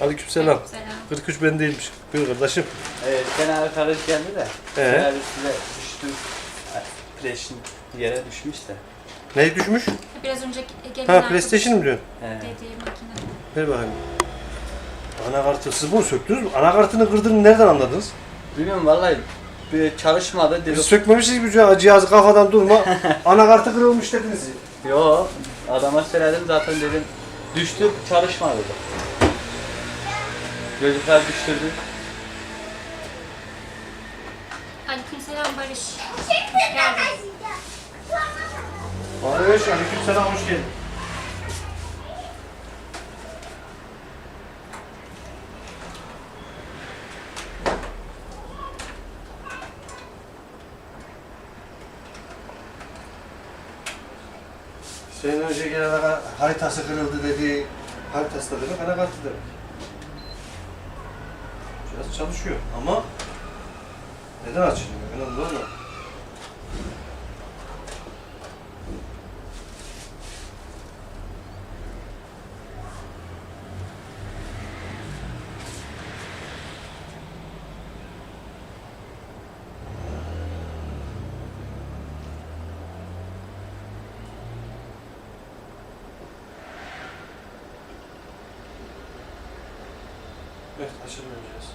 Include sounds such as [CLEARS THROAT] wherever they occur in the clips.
Aleykümselam. Selam. 43 ben değilmiş. Buyur kardeşim. Evet, genel karış geldi de. Ee? Genel üstüne düştü. Flash'in yere düşmüş de. Ne düşmüş? Biraz önce gelen Ha PlayStation mı diyorsun? He. Dediği makine. Ver bakayım. Anakartı siz bunu söktünüz mü? Anakartını kırdığını nereden anladınız? Bilmiyorum vallahi bir çalışmadı. Biz Dedi, sökmemişiz gibi cihazı, cihazı kafadan durma. [LAUGHS] Anakartı kırılmış dediniz. Yo, adama söyledim zaten dedim. Düştü, çalışmadı dedi. Gözlükler düşürdü. Aleykümselam Barış. Hoş geldin. Barış, aleykümselam hoş geldin. Senin önce gelen haritası kırıldı dedi. Haritası da demek, anakartı demek. Cihaz çalışıyor ama neden açılmıyor? Önemli olan Evet, açılmıyor cihaz.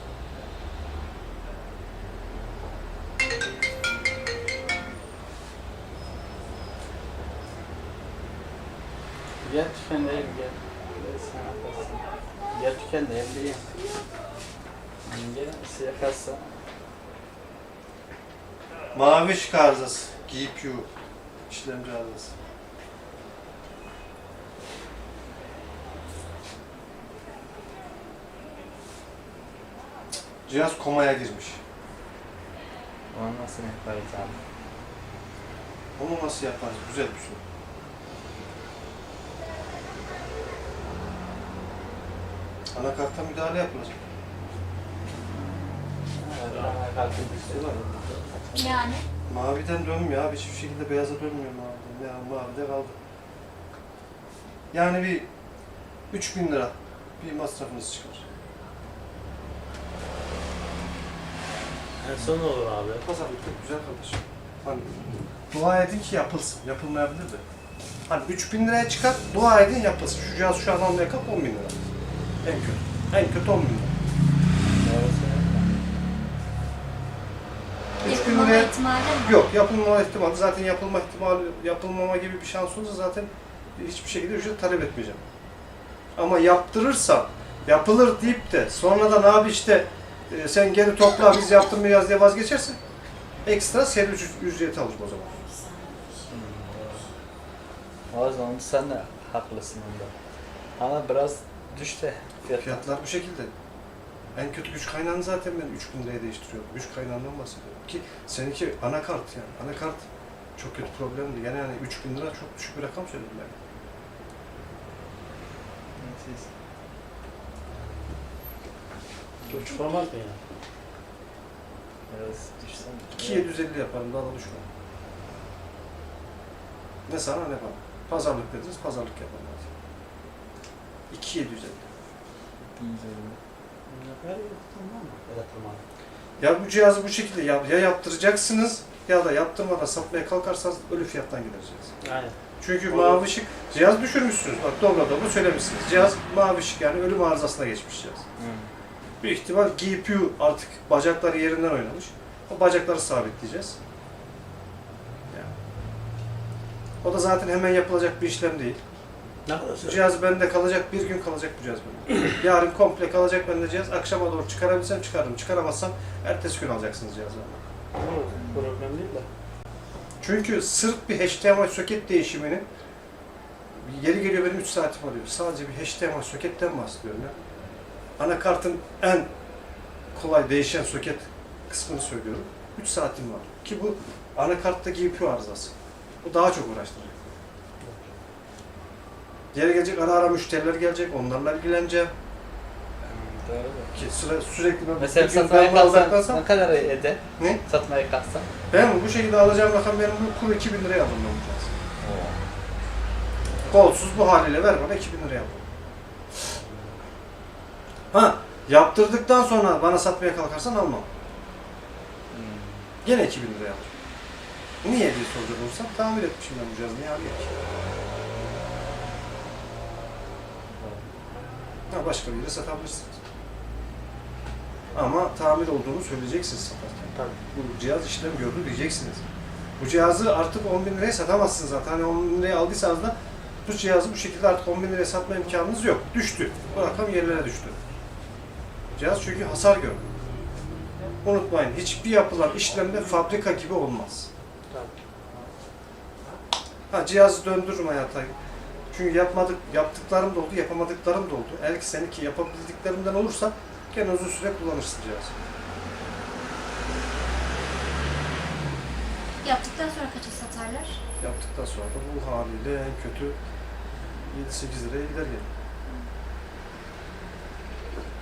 Gel tükenleyim gel. Gel sana kalsın. Gel tükenleyim diyeyim. Gel size kalsın. Mavi ışık arızası. GPU. işlemci arızası. Cihaz komaya girmiş. Onu nasıl yaparız abi? Onu nasıl yaparız? Güzel bir soru. Anakarta müdahale yapılacak. Yani Maviden dönmüyor abi. Hiçbir şekilde beyaza dönmüyor maviden. Ya mavide kaldı. Yani bir 3000 lira bir masrafınız çıkar. En son olur abi. Pazarlıkta güzel kardeşim. Hani dua edin ki yapılsın. Yapılmayabilir de. Hani 3000 liraya çıkar, dua edin yapılsın. Şu cihaz şu an almaya kalk 10 bin lira. En kötü. En kötü 10 bin lira. 3000 yapılmama liraya ihtimali mi? yok yapılmama ihtimali zaten yapılma ihtimali yapılmama gibi bir şans olursa zaten hiçbir şekilde ücret talep etmeyeceğim. Ama yaptırırsam yapılır deyip de sonradan abi işte e, sen geri topla biz yaptırmayacağız diye vazgeçersin. Ekstra ücret- ücreti alırım o zaman. O zaman sen de haklısın onda. Ama biraz düştü fiyatlar. Fiyatlar bu şekilde. En kötü güç kaynağını zaten ben 3000 liraya değiştiriyorum. Güç kaynağından bahsediyorum. Ki seninki anakart yani. Anakart çok kötü problemdi. Yani yani 3000 lira çok düşük bir rakam söyledim ben. Siz Çok çıkamaz mı ya? biraz düşsen. 2750 yaparım daha da düşmem. Ne sana ne bana. Pazarlık dediniz, pazarlık yaparım hadi. 2750. Ya bu cihazı bu şekilde yap, ya yaptıracaksınız ya da yaptırmadan satmaya kalkarsanız ölü fiyattan gideceksiniz. Aynen. Çünkü Olur. mavi ışık, cihaz düşürmüşsünüz. Bak dobra dobra söylemişsiniz. Cihaz mavi ışık yani ölüm arızasına geçmiş cihaz. Büyük ihtimal GPU artık bacakları yerinden oynamış. O bacakları sabitleyeceğiz. O da zaten hemen yapılacak bir işlem değil. Ne kadar süre? cihaz bende kalacak, bir gün kalacak bu cihaz bende. [CLEARS THROAT] Yarın komple kalacak bende cihaz. Akşama doğru çıkarabilsem çıkarırım. Çıkaramazsam ertesi gün alacaksınız cihazı. Problem değil de. Çünkü sırf bir HDMI soket değişiminin yeri geliyor benim 3 saatim alıyor. Sadece bir HDMI soketten bahsediyorum ya. Anakartın en kolay değişen soket kısmını söylüyorum. 3 saatim var. Ki bu anakartta GPU arızası. Bu daha çok uğraştıracak. Yere gelecek ara ara müşteriler gelecek. Onlarla ilgileneceğim. Doğru. Ki süre, sürekli ben Mesela bir gün satmaya ben kalksam- ne kadar eder? Ne? Satmaya kalksan. Ben bu şekilde alacağım rakam benim bu kuru 2000 liraya bu cihazı. Kolsuz bu haliyle ver bana 2000 liraya aldım. Ha, yaptırdıktan sonra bana satmaya kalkarsan almam. Gene 2000 liraya alır. Niye diye soracak olursam tamir etmişim ben bu cihazı. Niye alayım ki? Ha, başka bir yere satabilirsiniz. Ama tamir olduğunu söyleyeceksiniz satarken. Tabii. Bu cihaz işlem gördü diyeceksiniz. Bu cihazı artık 10 bin liraya satamazsınız zaten. Hani 10 bin liraya aldıysanız da bu cihazı bu şekilde artık 10 bin liraya satma imkanınız yok. Düştü. Bu rakam yerlere düştü. Cihaz çünkü hasar gördü. Unutmayın hiçbir yapılan işlemde fabrika gibi olmaz. Ha cihazı döndürürüm hayata. Çünkü yapmadık, yaptıklarım da oldu, yapamadıklarım da oldu. Eğer ki seninki yapabildiklerimden olursa gene uzun süre kullanırsın cihazı. Yaptıktan sonra kaça satarlar? Yaptıktan sonra da bu haliyle en kötü 7-8 liraya gider yani.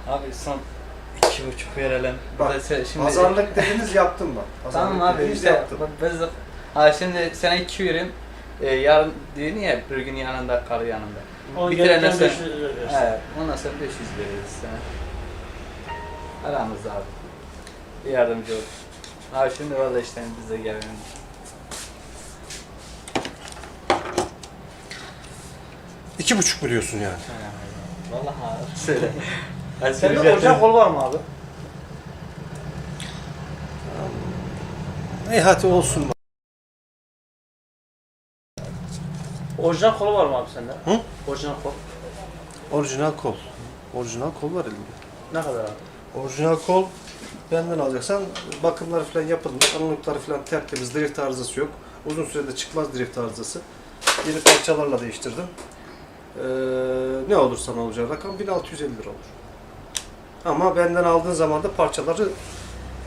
Abi son iki buçuk verelim. Bak, Burada şimdi... Pazarlık dediniz yaptım bak. [LAUGHS] Pazarlık Tamam abi işte yaptım. bak biz ha şimdi sana iki vereyim. Ee, yarın diyorsun ya bir gün yanında kar yanında. On Bir gelirken tane sen- 500 lira versin. Evet, ondan sonra 500 veririz sana. Aramızda abi. Bir yardımcı ol. Abi şimdi valla işte bize gelin. İki buçuk mu diyorsun yani? Valla abi söyle. [LAUGHS] Hadi Sende söyle. orijinal kol var mı abi? İyi hadi olsun bak. Orijinal kolu var mı abi sende? Hı? Orijinal kol. Orijinal kol. Orijinal kol var elimde. Ne kadar abi? Orijinal kol benden alacaksan bakımları falan yapılmış, anlıkları falan tertemiz, drift arızası yok. Uzun sürede çıkmaz drift arızası. Yeni parçalarla değiştirdim. Ee, ne olursa ne olacak rakam 1650 lira olur. Ama benden aldığın zaman da parçaları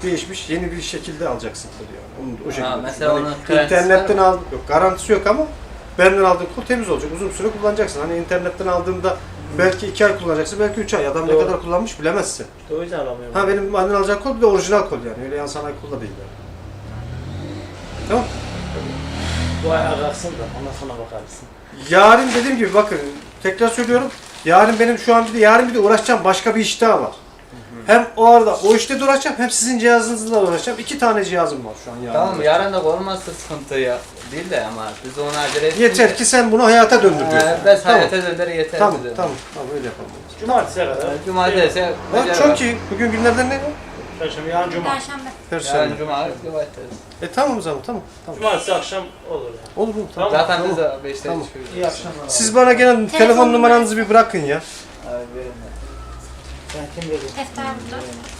değişmiş, yeni bir şekilde alacaksın kolu yani. Onu, o şekilde. düşün. mesela Hani onun internetten var al, yok garantisi yok ama benden aldığın kol temiz olacak. Uzun süre kullanacaksın. Hani internetten aldığında belki 2 ay kullanacaksın, belki 3 ay. Adam ne Doğru. kadar kullanmış bilemezsin. O yüzden alamıyorum. Ha benim benden alacak kol bir de orijinal kol yani. Öyle yan sanayi kol da değil yani. Tamam. Bu ayağa kalksın da ondan sonra bakarsın. Yarın dediğim gibi bakın tekrar söylüyorum. Yarın benim şu an bir de yarın bir de uğraşacağım başka bir iş daha var. Hem o arada o işte uğraşacağım hem sizin cihazınızla uğraşacağım. İki tane cihazım var şu an yarın. Tamam yarın da olmazsa sıkıntı ya. Değil de ama biz onu acele ettik. Yeter ki sen bunu hayata döndür diyorsun. Ee, ben tamam. hayata döndür yeter Tamam, bize. tamam, tamam öyle yapalım. Cumartesiye kadar. Ee, Cumartesi. Bak çok iyi. Bugün günlerden ne? Perşembe, yarın cuma. Perşembe. Perşembe. Yarın cuma cumartesi. E tamam o zaman tamam. Tamam. Cumartesi akşam olur yani. Olur mu? Tamam. Tamam. Zaten biz de 5'te Tamam. çıkıyoruz. İyi akşamlar. Siz bana gene telefon, numaranızı bir bırakın ya. Abi verin. Sen kim dedin? Burada.